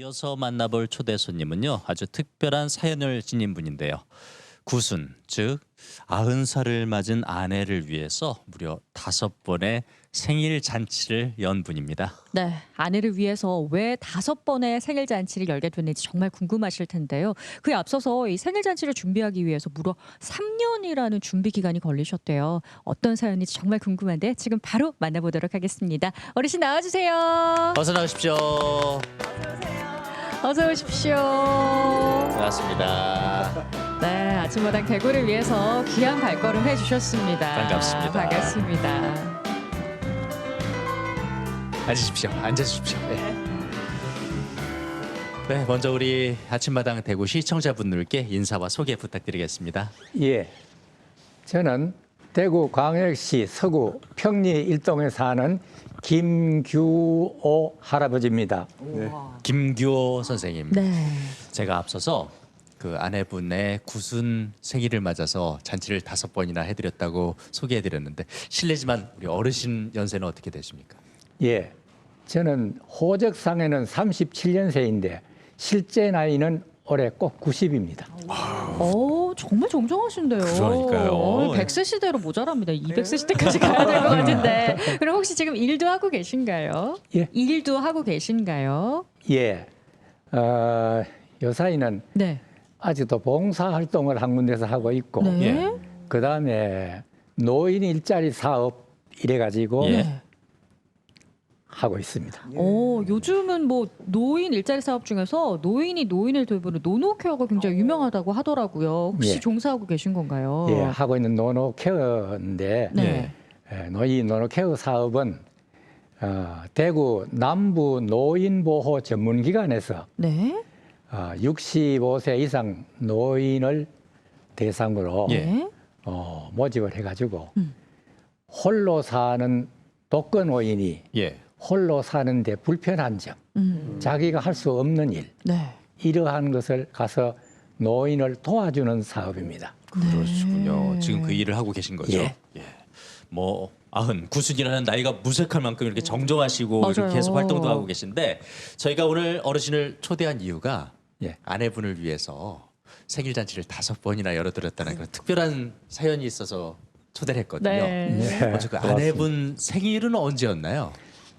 이어서 만나볼 초대 손님은요 아주 특별한 사연을 지닌 분인데요 구순 즉 아흔 살을 맞은 아내를 위해서 무려 다섯 번의 생일 잔치를 연 분입니다. 네, 아내를 위해서 왜 다섯 번의 생일 잔치를 열게 됐는지 정말 궁금하실 텐데요. 그에 앞서서 이 생일 잔치를 준비하기 위해서 무려 3년이라는 준비 기간이 걸리셨대요. 어떤 사연인지 정말 궁금한데 지금 바로 만나보도록 하겠습니다. 어르신 나와주세요. 어서 나오십시오. 어서 오 십시오. 반갑습니다. 네, 아침마당 대구를 위해서 귀한 발걸음 해주셨습니다. 반갑습니다. 반갑습니다. 앉으십시오. 앉으십시오. 네. 네, 먼저 우리 아침마당 대구 시청자분들께 인사와 소개 부탁드리겠습니다. 예. 저는 대구 광역시 서구 평리 일동에 사는 김규호 할아버지입니다. 김규호 선생님. 네. 제가 앞서서 그 아내분의 구순 생일을 맞아서 잔치를 다섯 번이나 해드렸다고 소개해드렸는데 실례지만 우리 어르신 연세는 어떻게 되십니까? 예. 저는 호적상에는 37년생인데 실제 나이는 올해 꼭 90입니다. 어 정말 정정하신데요. 그러니까요. 어, 100세 시대로 모자랍니다. 200세 시대까지 가야 될 것 같은데. 그럼 혹시 지금 일도 하고 계신가요? 예. 일도 하고 계신가요? 예. 어, 요사이는 네. 아직도 봉사 활동을 한 군데서 하고 있고 네. 예. 그다음에 노인 일자리 사업 이래 가지고 예. 네. 하고 있습니다. 어, 요즘은 뭐 노인 일자리 사업 중에서 노인이 노인을 돌보는 노노케어가 굉장히 유명하다고 하더라고요. 혹시 예. 종사하고 계신 건가요? 예, 하고 있는 노노 케어인데 네. 예, 노인 노노 케어 사업은 어, 대구 남부 노인보호 전문기관에서 네. 어, 65세 이상 노인을 대상으로 예. 네. 어, 모집을 해가지고 음. 홀로 사는 독거 노인이 예. 홀로 사는데 불편한 점, 음. 자기가 할 수 없는 일 네. 이러한 것을 가서 노인을 도와주는 사업입니다. 그러시군요. 네. 지금 그 일을 하고 계신 거죠? 예. 뭐 아흔 구순이라는 나이가 무색할 만큼 이렇게 정정하시고 맞아요. 이렇게 계속 활동도 하고 계신데 저희가 오늘 어르신을 초대한 이유가 예. 아내분을 위해서 생일 잔치를 다섯 번이나 열어드렸다는 그런 특별한 사연이 있어서 초대를 했거든요. 네. 예, 먼저 그 고맙습니다. 아내분 생일은 언제였나요?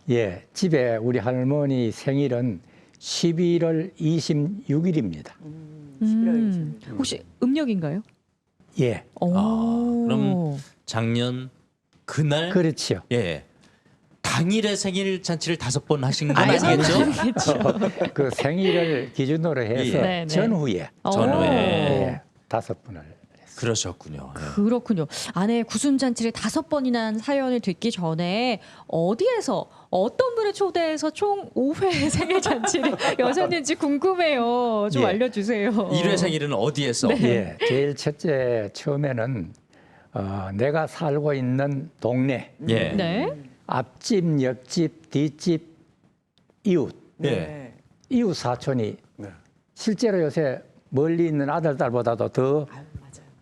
예, 집에 우리 할머니 생일은 11월 26일입니다. 음. 혹시 음력인가요? 예, 오. 아, 그럼 작년 그날 그렇죠. 예 당일에 생일 잔치를 다섯 번 하신 건 아예 아니겠죠? 아니겠죠. 그 생일을 기준으로 해서 예. 네, 네. 전후에 전후에. 예, 다섯 분을 그러셨군요. 예. 그렇군요. 아내 구순 잔치를 다섯 번이나 한 사연을 듣기 전에 어디에서 어떤 분을 초대해서 총 5회 생일 잔치를 여셨는지 궁금해요. 좀 예. 알려주세요. 일회 생일은 어디에서? 네. 예, 제일 첫째 처음에는 어, 내가 살고 있는 동네 예. 네. 앞집, 옆집, 뒷집, 이웃 예. 이웃 사촌이 실제로 요새 멀리 있는 아들 딸보다도 더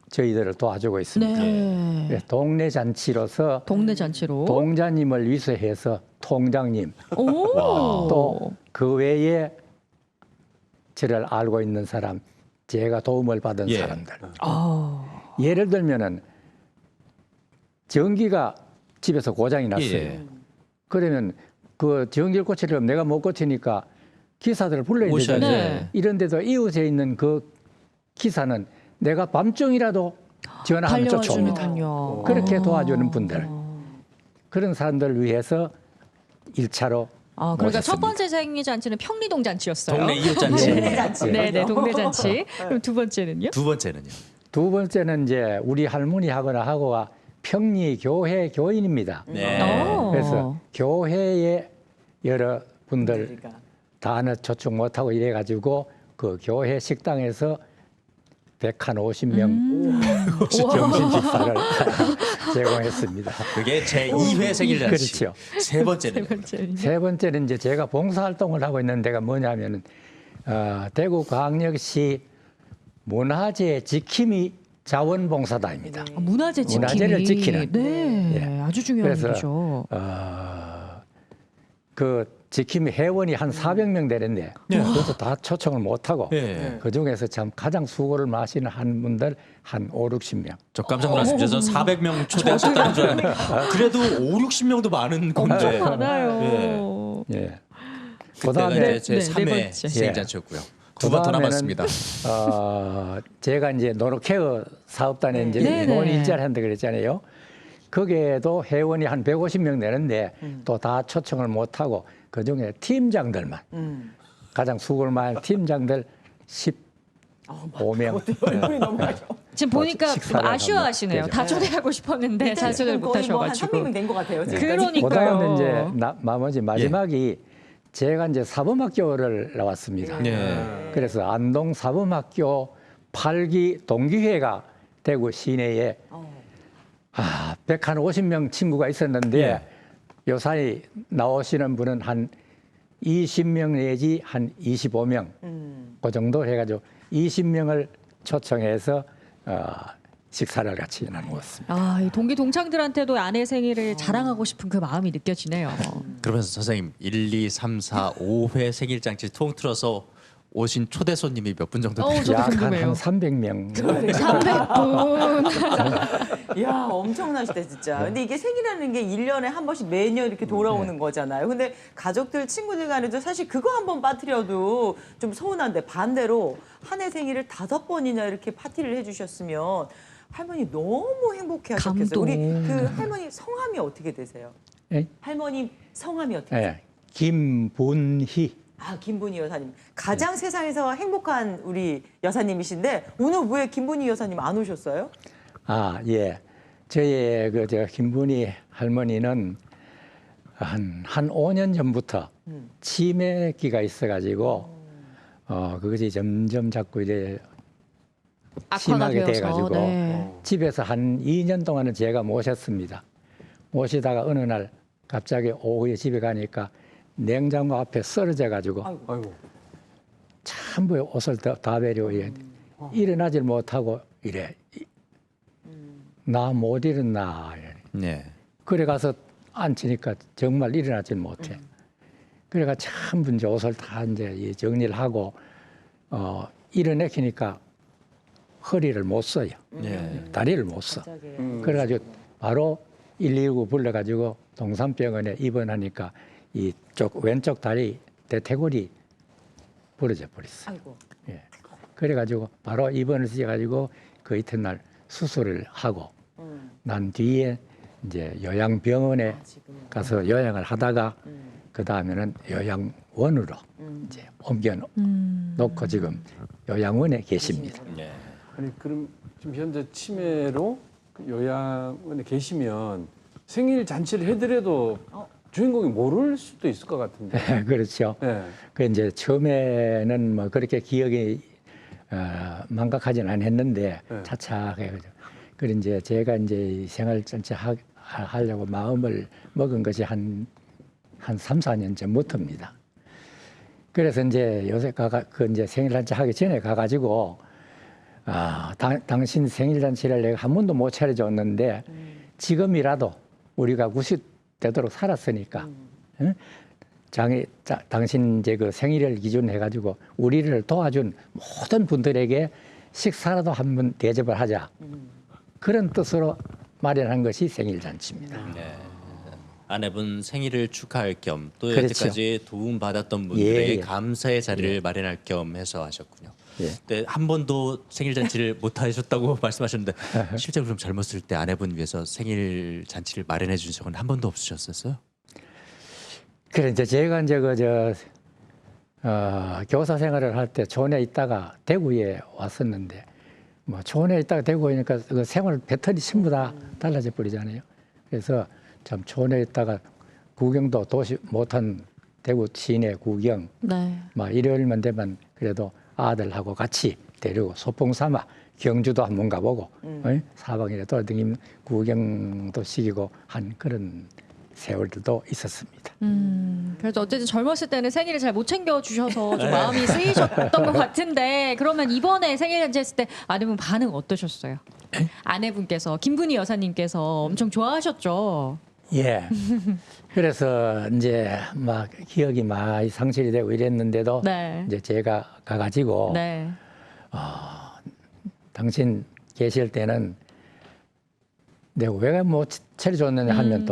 저희들을 도와주고 있습니다. 네. 예, 동네 잔치로서 동네 잔치로. 동자님을 위수해서 통장님 오. 또그 외에 저를 알고 있는 사람 제가 도움을 받은 예. 사람들 아. 예를 들면은 전기가 집에서 고장이 났어요. 예. 그러면 그 전기를 고치려면 내가 못 고치니까 기사들을 불러야 오셔야죠. 되잖아요. 네. 이런데도 이웃에 있는 그 기사는 내가 밤중이라도 전화하면 쫓아옵니다. 달려주는군요. 그렇게 아. 도와주는 분들. 그런 사람들을 위해서 일차로 아, 그러니까 첫 모셨습니다. 번째 생일 잔치는 평리동 잔치였어요. 동네 이웃 잔치. 동네 잔치. 네, 네, 동네 잔치. 그럼 두 번째는요? 두 번째는요. 두 번째는 이제 우리 할머니하고나 하고가 평리 교회 교인입니다. 네. 어. 그래서 교회에 여러 분들 다 하나 저축 못하고 이래가지고 그 교회 식당에서 100한 50명 음. 점심 식사를 제공했습니다. 그게 제 2회 생일 잔치. 그렇죠. 세세 번째는 번째는요? 세 번째는 이제 제가 봉사활동을 하고 있는 데가 뭐냐면은 어, 대구 광역시 문화재 지킴이 자원봉사단입니다. 아, 문화재 지킴이. 문화재를 지키는. 네, 예. 아주 중요한 그래서 일이죠. 어, 그 지킴이 회원이 한 400명 되는데 그것도 다 초청을 못 하고 예. 그 중에서 참 가장 수고를 마시는 한 분들 한 5, 60명. 저 깜짝 놀랐습니다. 저는 400명 초대하셨다는 줄 알았는데 그래도 5, 60명도 많은 건데. 많아요. 예. 그때가 그다음에 이제 제 네, 네 3회 번째. 생일잔치였고요. 두 번 더 남았습니다. 어, 제가 이제 노르케어 사업단에 이제 네, 노원 네. 일자리 한다 그랬잖아요. 거기에도 회원이 한 150명 되는데 또다 초청을 못 하고 그 중에 팀장들만 음. 가장 수고를 많이 팀장들 15명. 얼굴이 너무 많이 지금 뭐 보니까 식사를 아쉬워하시네요. 한번 다 초대하고 싶었는데 자수를 못 거의 뭐한 하셔가지고. 300명 된 것 같아요. 그러니까요. 그다음에 이제 나, 나머지 마지막이 제가 이제 사범학교를 나왔습니다. 예. 그래서 안동 사범학교 8기 동기회가 대구 시내에 어. 아, 100한 50명 친구가 있었는데 예. 요사이 나오시는 분은 한 20명 내지 한 25명 음. 그 정도 해가지고 20명을 초청해서 어, 식사를 같이 나누었습니다. 아, 이 동기 동창들한테도 아내 생일을 자랑하고 싶은 그 마음이 느껴지네요. 그러면서 선생님 1, 2, 3, 4, 5회 생일잔치 통틀어서 오신 초대 손님이 몇 분 정도 어우, 돼요? 저도 약한 궁금해요. 300명. 300분. 야 엄청나시다 진짜. 근데 이게 생일이라는 게 1년에 한 번씩 매년 이렇게 돌아오는 거잖아요. 근데 가족들, 친구들 간에도 사실 그거 한 번 빠뜨려도 좀 서운한데 반대로 한 해 생일을 다섯 번이나 이렇게 파티를 해주셨으면 할머니 너무 행복해 하셨겠어요. 감동. 우리 그 할머니 성함이 어떻게 되세요? 예? 할머님 성함이 어떻게 되세요? 예. 김분희. 아 김분희 여사님 가장 세상에서 행복한 우리 여사님이신데 오늘 왜 김분희 여사님 안 오셨어요? 아, 예. 저희 그저 김분희 할머니는 한, 한 5년 전부터 음. 치매기가 있어가지고 어, 그것이 점점 자꾸 이제 악화가 심하게 되어서. 돼가지고 네. 집에서 한 2년 동안은 제가 모셨습니다. 모시다가 어느 날 갑자기 오후에 집에 가니까 냉장고 앞에 쓰러져 가지고 아이고. 전부 옷을 다, 다 베려 예. 일어나질 못하고 이래 나 못 일어나 이래. 네. 그래 가서 앉히니까 정말 일어나질 못해. 그래가 전부 이제 옷을 다 이제 이 정리를 하고 어 일어나키니까 허리를 못 써요. 네. 다리를 못 써. 갑자기. 음. 그래가지고 바로 119 불러가지고 동산병원에 입원하니까 이쪽 왼쪽 다리 대퇴골이 부러져 버렸어요. 아이고. 예. 그래가지고 바로 입원을 시켜가지고 그 이튿날 수술을 하고 음. 난 뒤에 이제 요양병원에 아. 가서 요양을 하다가 음. 그 다음에는 요양원으로 음. 이제 옮겨 놓- 음. 놓고 지금 요양원에 계십니다. 네. 아니 그럼 지금 현재 치매로 그 요양원에 계시면 생일 잔치를 해드려도 어. 주인공이 모를 수도 있을 것 같은데. 그렇죠. 네. 그 이제 처음에는 뭐 그렇게 기억이 어, 망각하진 않았는데 네. 차차 해가지고 그래 이제 제가 이제 이 생활 전체 하, 하- 하려고 마음을 먹은 것이 한한 삼, 사 년 전부터입니다. 그래서 이제 요새 가가 그 이제 생일 잔치 하기 전에 가가지고 아 당, 당신 생일 잔치를 내가 한 번도 못 차려줬는데 지금이라도 우리가 90 되도록 살았으니까 응? 장애 자, 당신 이제 그 생일을 기준 해 가지고 우리를 도와준 모든 분들에게 식사라도 한 번 대접을 하자 그런 뜻으로 마련한 것이 생일 잔치입니다. 네. 아내분 생일을 축하할 겸 또 그렇죠. 여태까지 도움 받았던 분들에게 예, 예. 감사의 자리를 마련할 겸 해서 하셨군요. 예. 네, 한 번도 생일 잔치를 못 하셨다고 말씀하셨는데 실제로 그럼 젊었을 때 아내분 위해서 생일 잔치를 마련해 준 적은 한 번도 없으셨었어요? 그래 이제 제가 이제 그저 어, 교사 생활을 할때 촌에 있다가 대구에 왔었는데 뭐 촌에 있다가 대구에 오니까 그 생활 패턴이 전부 다 달라져 버리잖아요. 그래서 참 촌에 있다가 구경도 도시 못한 대구 시내 구경 네. 막 일요일만 되면 그래도 아들하고 같이 데리고 소풍 삼아 경주도 한 번 가보고 어이? 사방에 돌아다니면 구경도 시키고 한 그런 세월들도 있었습니다. 음, 그래서 어쨌든 젊었을 때는 생일을 잘 못 챙겨 주셔서 좀 마음이 쓰이셨던 것 같은데 그러면 이번에 생일 잔치 했을 때 아내분 반응 어떠셨어요? 아내분께서 김분희 여사님께서 엄청 좋아하셨죠. 예. 그래서 이제 막 기억이 많이 상실이 되고 이랬는데도 네. 이제 제가 가가지고 네. 당신 계실 때는 내가 왜뭐 차려줬느냐 하면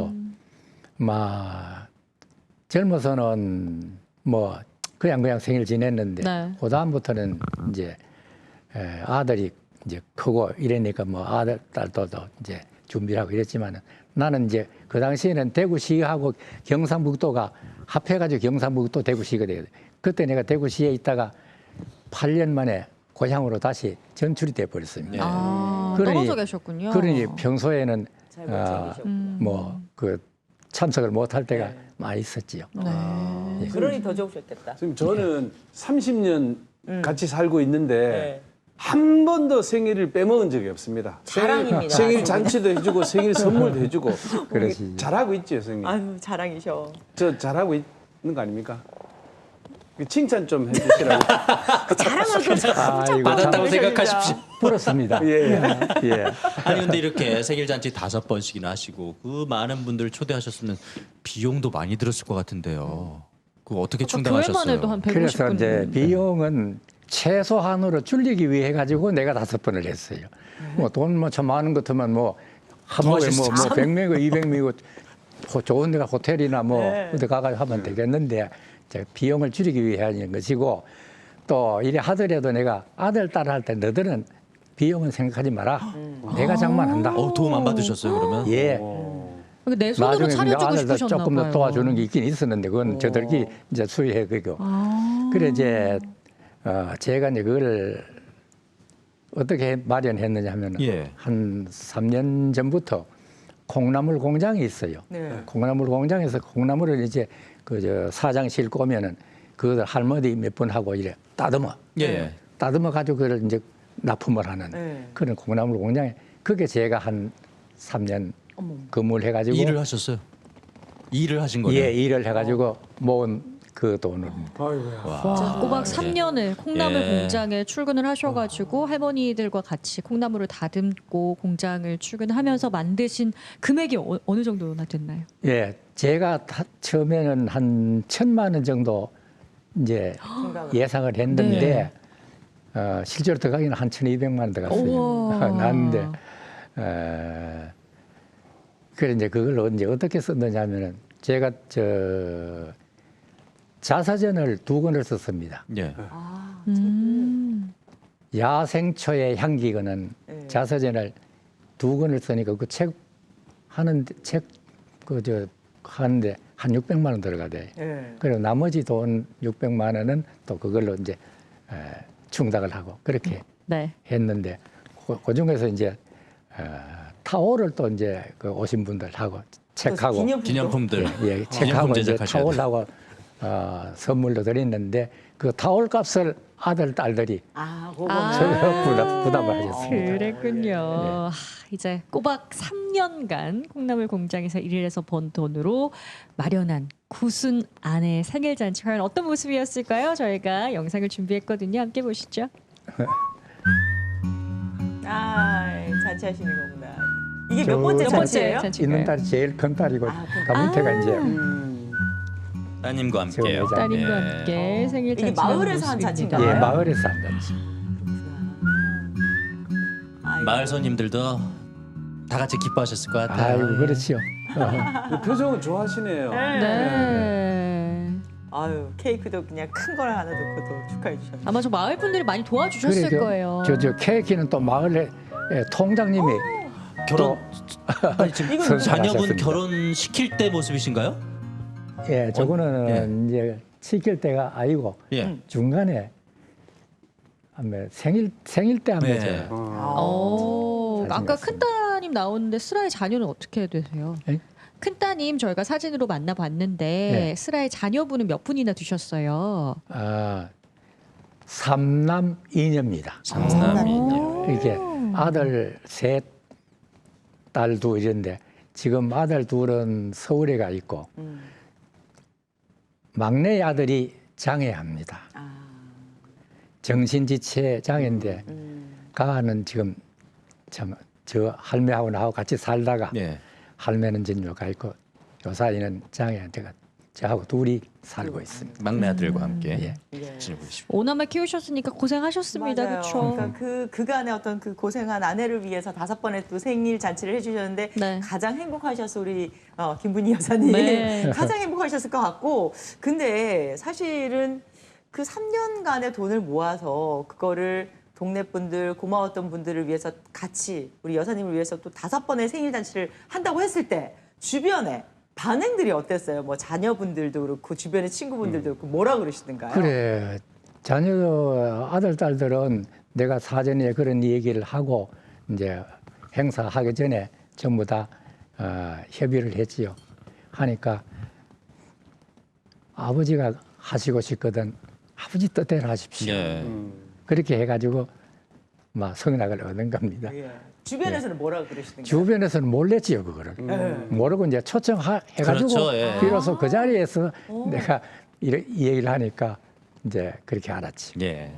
또막 젊어서는 뭐 그냥 그냥 생일 지냈는데 네. 그 다음부터는 이제 에, 아들이 이제 크고 이러니까 뭐 아들 딸도 또 이제 준비를 하고 이랬지만은 나는 이제 그 당시에는 대구시하고 경상북도가 합해가지고 경상북도 대구시가 되거든. 그때 내가 대구시에 있다가 8년 만에 고향으로 다시 전출이 돼 버렸습니다. 네. 아, 그러니- 떨어져 계셨군요. 그러니 평소에는 잘못 아, 챙기셨고. 음. 뭐그 참석을 못할 때가 네. 많이 있었지요. 네. 그러니 더 좋으셨겠다. 지금 저는 30년 음. 같이 살고 있는데 네. 한 번도 생일을 빼먹은 적이 없습니다. 자랑입니다. 생일, 생일 잔치도 해주고 생일 선물도 해주고 그러시. 잘하고 있죠, 선생님. 아유 자랑이셔. 저 잘하고 있는 거 아닙니까? 그 칭찬 좀 해주시라고. 그그 아이고 받았다고 참 생각하십시오. 부럽습니다. 예. 예. 아니 근데 이렇게 생일 잔치 다섯 번씩이나 하시고 그 많은 분들 초대하셨으면 비용도 많이 들었을 것 같은데요. 그거 어떻게 충당하셨어요? 해도 한 150분. 그래서 이제 비용은 최소한으로 줄이기 위해 가지고 내가 다섯 번을 했어요. 뭐 돈뭐참 많은 것 같으면 뭐한 번에 하셨어요. 뭐뭐 100명이고 200명이고 좋은 데가 호텔이나 뭐 네. 어디 가가지고 하면 되겠는데 이제 비용을 줄이기 위해 하는 것이고 또 이래 하더라도 내가 아들 딸 할 때 너들은 비용은 생각하지 마라. 내가 장만한다. 어, 도움 안 받으셨어요 그러면? 예. 내 손으로 나중에 차려주고 아들 도 싶으셨나 조금 더 봐요. 도와주는 게 있긴 있었는데 그건 저들끼리 이제 수리해 그거. 아. 그래 이제 어, 제가 이제 그걸 어떻게 마련했느냐 하면 예. 한 3년 전부터 콩나물 공장이 있어요. 네. 콩나물 공장에서 콩나물을 이제 그 저 사장 싣고 오면은 그걸 할머니 몇 분 하고 이래 따듬어. 예. 따듬어 가지고 그걸 이제 납품을 하는 네. 그런 콩나물 공장에 그게 제가 한 3년 어머. 근무를 해가지고 일을 하셨어요? 일을 하신 거예요? 예 일을 해가지고 모은 그 돈을 아이고야. 자, 꼬박 예. 3년을 콩나물 예. 공장에 출근을 하셔가지고 할머니들과 같이 콩나물을 다듬고 공장을 출근하면서 만드신 금액이 어, 어느 정도나 됐나요? 예 제가 다- 처음에는 한 천만 원 정도 이제. 예상을 했는데 네. 어, 실제로 들어가기는 한 천이백만 원 들어갔어요. 우와. 났는데 어, 그래 이제 그걸 이제 어떻게 썼느냐면은 제가 저 자사전을 두 권을 썼습니다. 예. 아, 음. 야생초의 향기거는 네. 자서전을 두 권을 쓰니까 그 책 하는 책그저 하는데 한 600만 원 들어가대. 네. 그리고 나머지 돈 600만 원은 또 그걸로 이제 에, 충당을 하고 그렇게 네. 했는데 그, 그 중에서 이제 어, 타올을 또 이제 그 오신 분들 하고 책하고? 기념품들. 예, 책하고 기념품 이제. 타올하고 어, 선물로 드렸는데 그 타올 값을 아들 딸들이 아, 아. 전혀 부담, 부담을 하셨습니다. 그랬군요. 아, 이제 꼬박 3년간 콩나물 공장에서 일을 해서 번 돈으로 마련한 구순 아내의 생일 잔치 과연 어떤 모습이었을까요? 저희가 영상을 준비했거든요. 함께 보시죠. 아, 잔치하시는 거구나. 이게 몇 저- 번째 몇 번째 잔치예요? 잔치인가요? 있는 딸이 제일 큰 딸이고 아, 큰그 밑에가 아. 이제 음. 따님과 함께요. 여자. 따님과 예. 함께 생일 이게 잔치 마을에서 한 잔치인가요? 예 마을에서 한 잔치. 아이고. 마을 손님들도 다 같이 기뻐하셨을 것 같아요. 아이고 그렇지요. 그 표정은 좋아하시네요. 네. 아유, 케이크도 그냥 큰 걸 하나 넣고 또 축하해 주셨네. 아마 저 마을 분들이 많이 도와주셨을 그래, 저- 거예요. 저, 저 케이크는 또 마을에 예, 통장님이 결혼 아니, 지금 자녀분. 결혼 시킬 때 모습이신가요? 예 저거는 이제 시킬 때가 아니고 예. 음. 중간에 하면 생일 생일 때 하면 네. 저 어. 오, 사진 아까. 큰 따님 나오는데 슬아의 자녀는 어떻게 되세요? 에? 큰 따님 저희가 사진으로 만나봤는데 네. 슬아의 자녀분은 몇 분이나 두셨어요? 아, 삼남 이녀입니다. 삼남이요. 이렇게 아들 셋, 딸 둘 이런데 지금 아들 둘은 서울에 가 있고 음. 막내 아들이 장애합니다. 아, 정신지체 장애인데 음. 가는 지금 참 저 할매하고 나하고 같이 살다가 예. 할매는 전혀 가 있고 요사이는 장애한테가 저하고 둘이 살고 있습니다. 막내 아들과 함께 예. 예. 지내고 계십니다. 오남매 키우셨으니까 고생하셨습니다. 맞아요. 그렇죠. 그러니까 그 그간의 어떤 그 고생한 아내를 위해서 다섯 번의 또 생일 잔치를 해주셨는데 네. 가장 행복하셨어 우리 어, 김분희 여사님 네. 가장 행복하셨을 것 같고 근데 사실은 그 3년간의 돈을 모아서 그거를 동네 분들 고마웠던 분들을 위해서 같이 우리 여사님을 위해서 또 다섯 번의 생일 잔치를 한다고 했을 때 주변에 반응들이 어땠어요? 뭐 자녀분들도 그렇고 주변의 친구분들도 그렇고 뭐라 그러시던가요? 그래 자녀 아들 딸들은 내가 사전에 그런 얘기를 하고 이제 행사하기 전에 전부 다 어, 협의를 했지요. 하니까 아버지가 하시고 싶거든 아버지 뜻대로 하십시오. 예. 음. 그렇게 해가지고 막 성낙을 얻은 겁니다. 예. 주변에서는 뭐라 그러시던가요? 주변에서는 몰랐지요 그거를 예. 모르고 이제 초청해가지고 그렇죠, 예. 비로소 그 자리에서 내가 이 얘기를 하니까 이제 그렇게 알았지. 예.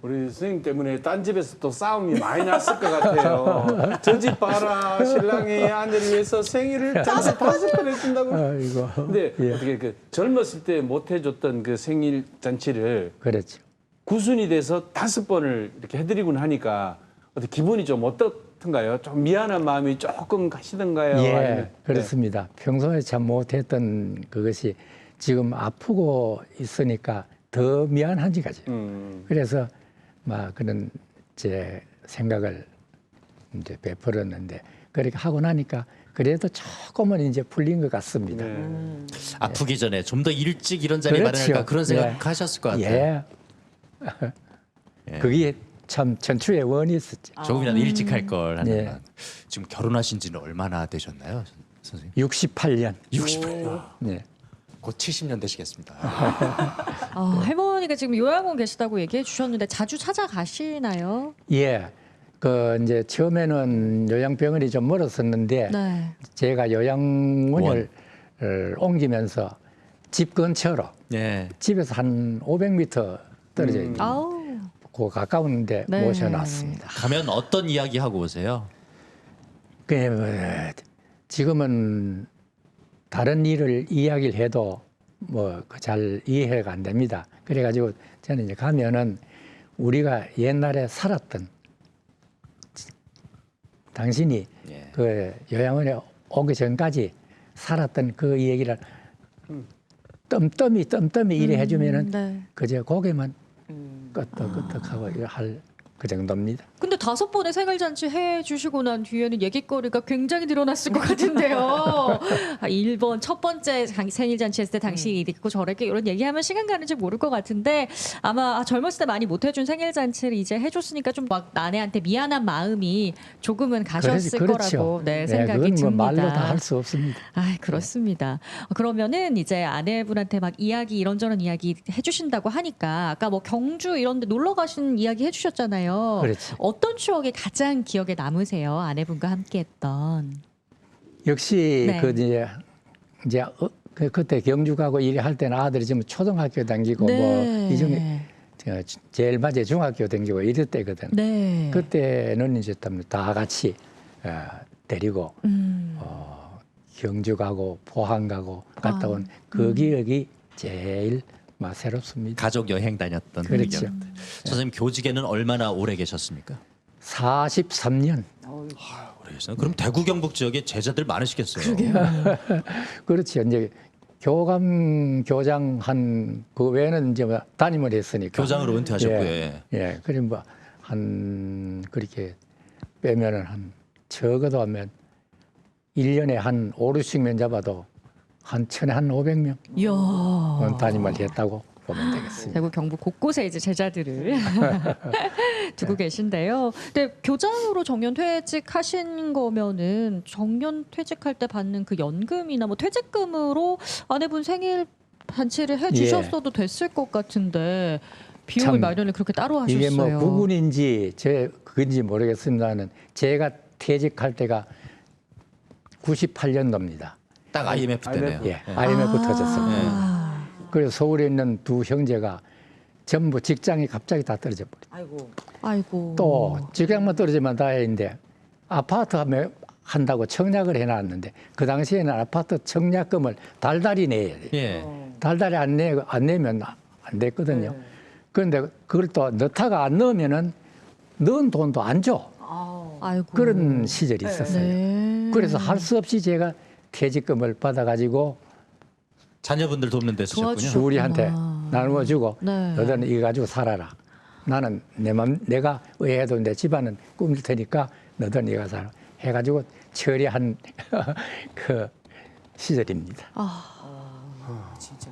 우리 선생님 때문에 딴 집에서 또 싸움이 많이 났을 것 같아요. 저 집 봐라 신랑이 아내를 위해서 생일을 다섯 다섯 번 해준다고. 아이고. 근데 예. 어떻게 그 젊었을 때 못 해줬던 그 생일 잔치를 그렇죠. 구순이 돼서 다섯 번을 이렇게 해드리고 나니까 어떻게 기분이 좀 어떻 던가요? 좀 미안한 마음이 조금 가시던가요? 예, 아니면- 그렇습니다. 평소에 참 못했던 그것이 지금 아프고 있으니까 더 미안한지 가죠. 네. 음. 그래서 막 그런 제 생각을 이제 베풀었는데 그렇게 하고 나니까 그래도 조금은 이제 풀린 것 같습니다. 네. 아프기 전에 좀 더 일찍 이런 자리 그렇죠. 마련할까 그런 예. 생각하셨을 것 같아요. 예. 예. 그게 참 전추의 원이 있었죠. 조금이라도 일찍 할 걸 하는 예. 마음. 지금 결혼하신 지는 얼마나 되셨나요, 선- 선생님? 68년. 68년. 네. 곧 70년 되시겠습니다. 아, 할머니가 지금 요양원 계시다고 얘기해 주셨는데 자주 찾아가시나요? 예. 그 이제 처음에는 요양병원이 좀 멀었었는데 네. 제가 요양원을 어, 옮기면서 집 근처로 예. 집에서 한 500m 떨어져 있는 아우. 그 가까운데 네. 모셔놨습니다. 가면 어떤 이야기 하고 오세요? 그 뭐, 지금은 다른 일을 이야기를 해도 뭐 잘 이해가 안 됩니다. 그래가지고 저는 이제 가면은 우리가 옛날에 살았던 당신이 예. 그 요양원에 오기 전까지 살았던 그 얘기를 뜸뜸이 뜸뜸이 이래 해주면은 네. 그저 고개만 음. 끄떡끄떡하고 할 그 정도입니다. 다섯 번의 생일 잔치 해 주시고 난 뒤에는 얘기거리가 굉장히 늘어났을 것 같은데요. 아, 1번 첫 번째 장- 생일 잔치 했을 때 당시 이랬고 저랬게 이런 얘기하면 시간 가는지 모를 것 같은데 아마 아, 젊었을 때 많이 못 해준 생일 잔치를 이제 해줬으니까 좀 막 아내한테 미안한 마음이 조금은 가셨을 거라고 네, 생각이 그건 뭐 듭니다. 말로 다 할 수 없습니다. 아, 그렇습니다. 어, 그러면은 이제 아내분한테 막 이야기 이런저런 이야기 해주신다고 하니까 아까 뭐 경주 이런데 놀러 가신 이야기 해주셨잖아요. 그렇지. 어떤 추억이 가장 기억에 남으세요? 아내분과 함께했던. 역시 네. 그 이제 이제 어, 그 그때 경주 가고 일을 할 때는 아들이 지금 초등학교 다니고 네. 뭐 이중에 저 제일 맞에 중학교 다니고 이럴 때거든. 네. 그때는 이제 좀다 같이 어, 데리고 음. 어, 경주 가고 포항 가고 갔다 아, 온그 기억이 제일 막 새롭습니다. 가족 여행 다녔던 그렇죠. 기억들. 선생님 교직에는 얼마나 오래 계셨습니까? 43년. 어우, 오래 계셨어요. 그럼 대구 경북 지역에 제자들 많으시겠어요. 그렇죠. 이제 교감 교장 한 그 외에는 이제 뭐 담임을 했으니까. 교장으로 은퇴하셨고요. 예. 예. 그럼 뭐한 그렇게 빼면은 한 적어도 하면 일년에 한 5, 6씩면 잡아도 한 천에 한 500명 이야. 담임을 했다고 보면 되겠습니다. 대구 경북 곳곳에 이제 제자들을 두고 계신데요. 근데 교장으로 정년 퇴직하신 거면은 정년 퇴직할 때 받는 그 연금이나 뭐 퇴직금으로 아내분 생일 잔치를 해 주셨어도 됐을 것 같은데 비용을 참, 마련을 그렇게 따로 하셨어요. 이게 뭐 부군인지 제 그건지 모르겠습니다는 제가 퇴직할 때가 98년도입니다. 딱 IMF 때네요. 예. IMF 터졌습니다. 아, 그래서 서울에 있는 두 형제가 전부 직장이 갑자기 다 떨어져 버려. 아이고. 아이고. 또 직장만 떨어지면 다행인데 아파트 하면 한다고 청약을 해놨는데 그 당시에는 아파트 청약금을 달달이 내야 돼요. 예. 어. 달달이 안, 내, 안 내면 안 됐거든요. 네. 그런데 그걸 또 넣다가 안 넣으면은 넣은 돈도 안 줘. 아이고. 그런 시절이 네. 있었어요. 네. 그래서 할 수 없이 제가 퇴직금을 받아가지고 자녀분들 돕는 데 쓰셨군요. 우리한테. 나누어주고 네. 너는 이거 가지고 살아라. 나는 내 맘, 내가 의해도 내 집안은 꾸밀 테니까 너는 이거 살아. 해가지고 처리한 그 시절입니다. 진짜.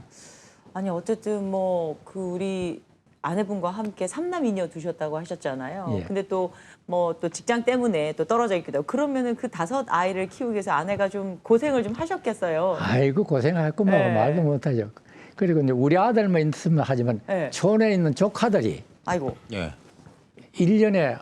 아니 어쨌든 뭐 그 우리 아내분과 함께 삼남이녀 두셨다고 하셨잖아요. 예. 근데 또 뭐 또 직장 때문에 또 떨어져 있기도 하고 그러면은 그 다섯 아이를 키우기 위해서 아내가 좀 고생을 좀 하셨겠어요. 아이고 고생했구만 네. 말도 못하죠. 그리고 이제 우리 아들만 있으면 하지만 네. 촌에 있는 조카들이 아이고. 예. 일년에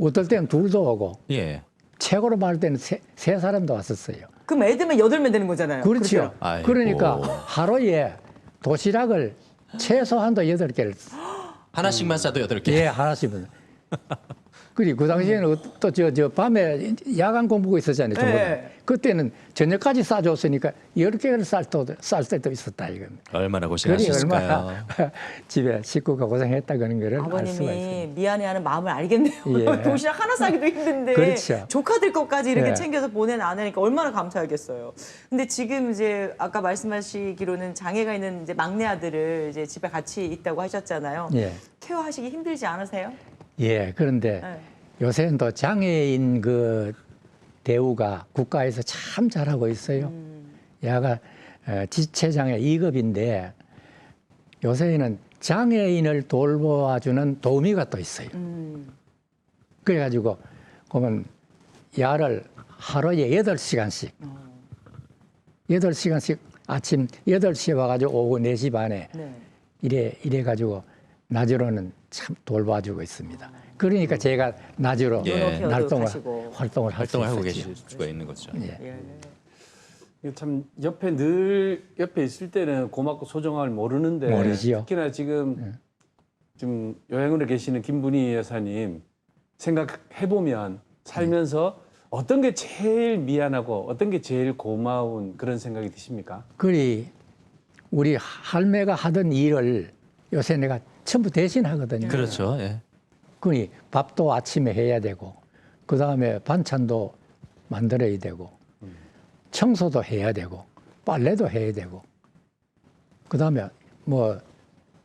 어떨 때는 둘도 오고 예. 최고로 말할 때는 세, 세 사람도 왔었어요. 그럼 애들만 여덟 명 되는 거잖아요. 그렇죠. 그러니까 하루에 도시락을 최소한도 여덟 개를 하나씩만 싸도 여덟 개. 예 하나씩은. 그리고 그 당시에는 또 저 저 밤에 야간 공부가 있었잖아요. 전부 다. 네. 그때는 저녁까지 싸줬으니까 열 개를 쌀 때도 쌀 때도 있었다 이건. 얼마나 그리 고생하셨을까요? 얼마나 집에 식구가 고생했다 그런 거를 알 수가 있어요. 아버님이 미안해하는 마음을 알겠네요. 예. 도시락 하나 싸기도 힘든데 그렇죠. 조카들 것까지 이렇게 예. 챙겨서 보낸 아내니까 얼마나 감사하겠어요. 근데 지금 이제 아까 말씀하시기로는 장애가 있는 이제 막내 아들을 이제 집에 같이 있다고 하셨잖아요. 예. 케어하시기 힘들지 않으세요? 예. 그런데 네. 요새는 또 장애인 그 대우가 국가에서 참 잘하고 있어요. 음. 야가 어, 지체장애 2급인데 요새는 장애인을 돌보아주는 도우미가 또 있어요. 음. 그래가지고 그러면 야를 하루에 여덟 시간씩 어. 여덟 시간씩 아침 여덟 시에 와가지고 오후 네 시 반에 네. 이래 이래가지고 낮으로는 참 돌봐주고 있습니다. 그러니까 제가 낮으로 예. 활동을 가시고. 활동을 할 활동을 하고. 계실 수가 있는 거죠. 예. 예. 이게 참 옆에 늘 옆에 있을 때는 고맙고 소중함을 모르는데 모르지요. 특히나 지금 지금 여행으로 계시는 김분희 여사님 생각해 보면 살면서 어떤 게 제일 미안하고 어떤 게 제일 고마운 그런 생각이 드십니까? 그리 우리 할매가 하던 일을 요새 내가 전부 대신 하거든요. 그렇죠. 예. 그니 밥도 아침에 해야 되고 그 다음에 반찬도 만들어야 되고 청소도 해야 되고 빨래도 해야 되고 그 다음에 뭐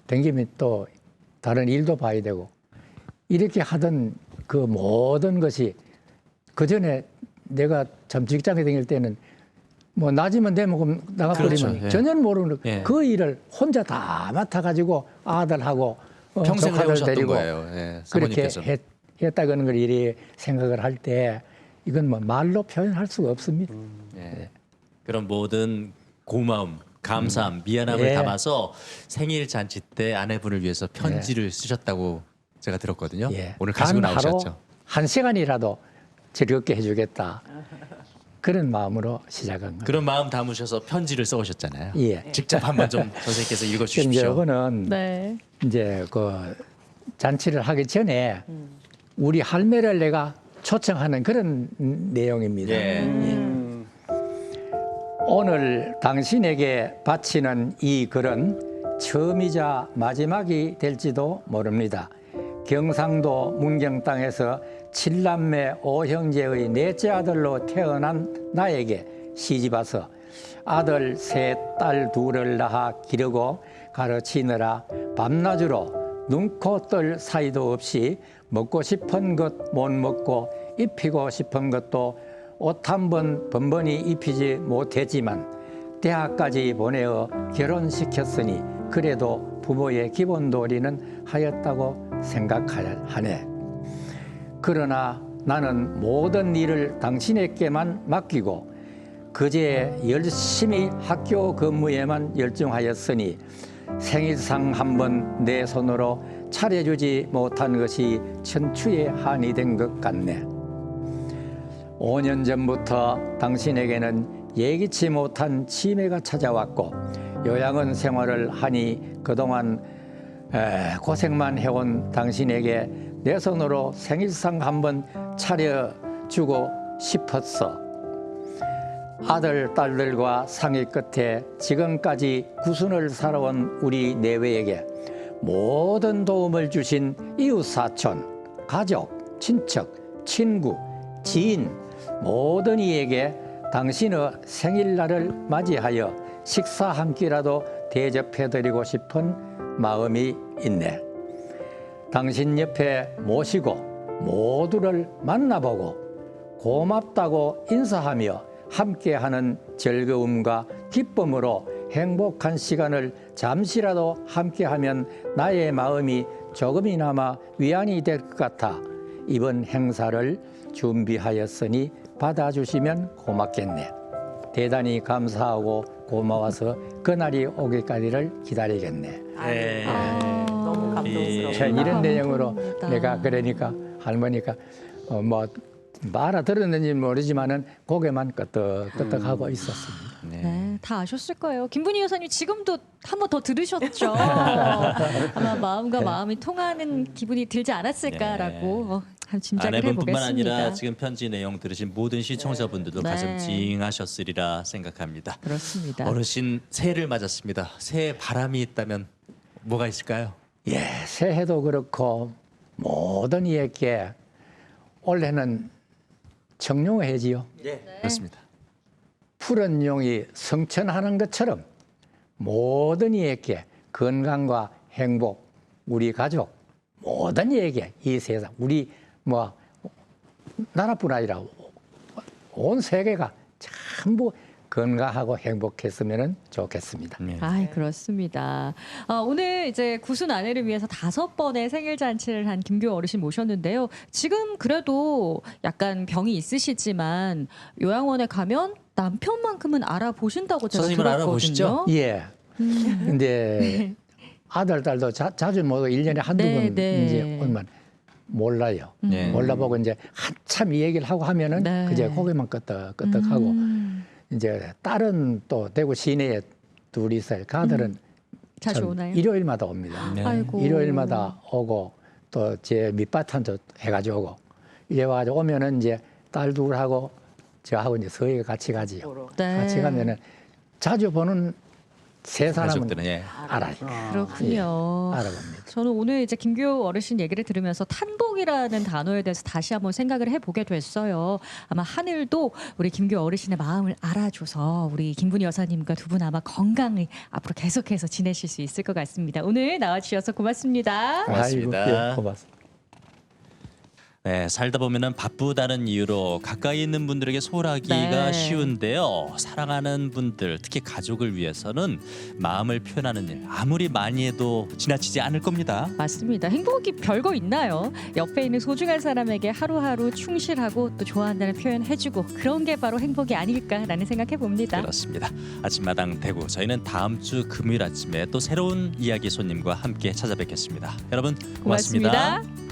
댕기면 또 다른 일도 봐야 되고 이렇게 하던 그 모든 것이 그 전에 내가 참 직장에 다닐 때는 뭐 낮이면 되면 그럼 나가버리면 그렇죠, 예. 전혀 모르는 예. 그 일을 혼자 다 맡아가지고 아들하고 어, 평생 조카들 해오셨던 데리고 거예요. 예, 그렇게 사모님께서. 했, 했다는 걸 이리 생각을 할 때 이건 뭐 말로 표현할 수가 없습니다. 예. 그런 모든 고마움, 감사함, 미안함을 예. 담아서 생일 잔치 때 아내분을 위해서 편지를 쓰셨다고 제가 들었거든요. 예. 오늘 가지고 단 하루 나오셨죠. 한 시간이라도 즐겁게 해주겠다. 그런 마음으로 시작한 거예요. 그런 마음 담으셔서 편지를 써오셨잖아요. 예. 직접 한번 좀 선생님께서 이제 읽어주십시오. 이거는 네. 이제 그 잔치를 하기 전에 우리 할매를 내가 초청하는 그런 내용입니다. 예. 음, 오늘 당신에게 바치는 이 글은 처음이자 마지막이 될지도 모릅니다. 경상도 문경 땅에서 칠남매 오형제의 넷째 아들로 태어난 나에게 시집와서 아들 셋, 딸 둘을 낳아 기르고 가르치느라 밤낮으로 눈코 뜰 사이도 없이 먹고 싶은 것 못 먹고 입히고 싶은 것도 옷 한 번 번번이 입히지 못했지만 대학까지 보내어 결혼시켰으니 그래도 부모의 기본 도리는 하였다고 생각하네. 그러나 나는 모든 일을 당신에게만 맡기고 그제 열심히 학교 근무에만 열중하였으니 생일상 한 번 내 손으로 차려주지 못한 것이 천추의 한이 된 것 같네. 5년 전부터 당신에게는 예기치 못한 치매가 찾아왔고 요양원 생활을 하니 그동안 에, 고생만 해온 당신에게 내 손으로 생일상 한번 차려 주고 싶었어. 아들, 딸들과 상의 끝에 지금까지 구순을 살아온 우리 내외에게 모든 도움을 주신 이웃 사촌, 가족, 친척, 친구, 지인 모든 이에게 당신의 생일날을 맞이하여 식사 한 끼라도 대접해드리고 싶은 마음이 있네. 당신 옆에 모시고 모두를 만나보고 고맙다고 인사하며 함께하는 즐거움과 기쁨으로 행복한 시간을 잠시라도 함께하면 나의 마음이 조금이나마 위안이 될 것 같아 이번 행사를 준비하였으니 받아주시면 고맙겠네. 대단히 감사하고 고마워서 그날이 오기까지를 기다리겠네. 네. 아. 자, 이런 내용으로 감사합니다. 내가 그러니까 할머니가 어, 뭐 알아들었는지 모르지만은 고개만 끄덕끄덕하고 있었습니다. 네. 네, 다 아셨을 거예요. 김분희 여사님 지금도 한 번 더 들으셨죠. 아마 마음과 네. 마음이 통하는 기분이 들지 않았을까라고 어, 한 짐작을 아내분뿐만 해보겠습니다. 아니라 지금 편지 내용 들으신 모든 시청자분들도 네. 가슴 찡하셨으리라 생각합니다. 그렇습니다. 어르신 새해를 맞았습니다. 새해 바람이 있다면 뭐가 있을까요? 예, 새해도 그렇고 모든 이에게 올해는 청룡해지요. 그렇습니다. 푸른 용이 성천하는 것처럼 모든 이에게 건강과 행복, 우리 가족, 모든 이에게 이 세상, 우리 뭐 나라뿐 아니라 온 세계가 전부 건강하고 행복했으면 좋겠습니다. 네. 아, 그렇습니다. 아, 오늘 이제 구순 아내를 위해서 다섯 번의 생일 잔치를 한 김교 어르신 모셨는데요. 지금 그래도 약간 병이 있으시지만 요양원에 가면 남편만큼은 알아보신다고 제가 선생님은 들었거든요. 알아보시죠? 예. 근데 아들, 딸도 자, 자주 모두 일년에 한두 네, 번 네. 이제 오면 몰라요. 네. 몰라보고 이제 한참 이 얘기를 하고 하면은 네. 그제 고개만 끄덕끄덕하고 음, 이제 딸은 또 대구 시내에 둘이 있어요. 그 아들은 자주 전 오나요? 일요일마다 옵니다. 네. 아이고. 일요일마다 오고 또 제 밑바탕도 해가지고 오고 이래 와가지고 오면은 이제 딸 둘하고 저하고 이제 서해 같이 가지요. 네. 같이 가면은 자주 보는 세 사람은 가족들은 예. 알아요. 그렇군요. 알아봅니다. 저는 오늘 이제 김교 어르신 얘기를 들으면서 탄복이라는 단어에 대해서 다시 한번 생각을 해보게 됐어요. 아마 하늘도 우리 김교 어르신의 마음을 알아줘서 우리 김분희 여사님과 두 분 아마 건강히 앞으로 계속해서 지내실 수 있을 것 같습니다. 오늘 나와주셔서 고맙습니다. 고맙습니다. 아이고, 예, 고맙습니다. 네, 살다 보면은 바쁘다는 이유로 가까이 있는 분들에게 소홀하기가 네. 쉬운데요. 사랑하는 분들, 특히 가족을 위해서는 마음을 표현하는 일 아무리 많이 해도 지나치지 않을 겁니다. 맞습니다. 행복이 별거 있나요? 옆에 있는 소중한 사람에게 하루하루 충실하고 또 좋아한다는 표현 해주고 그런 게 바로 행복이 아닐까라는 생각해 봅니다. 그렇습니다. 아침마당 대구 저희는 다음 주 금요일 아침에 또 새로운 이야기 손님과 함께 찾아뵙겠습니다. 여러분 고맙습니다. 고맙습니다.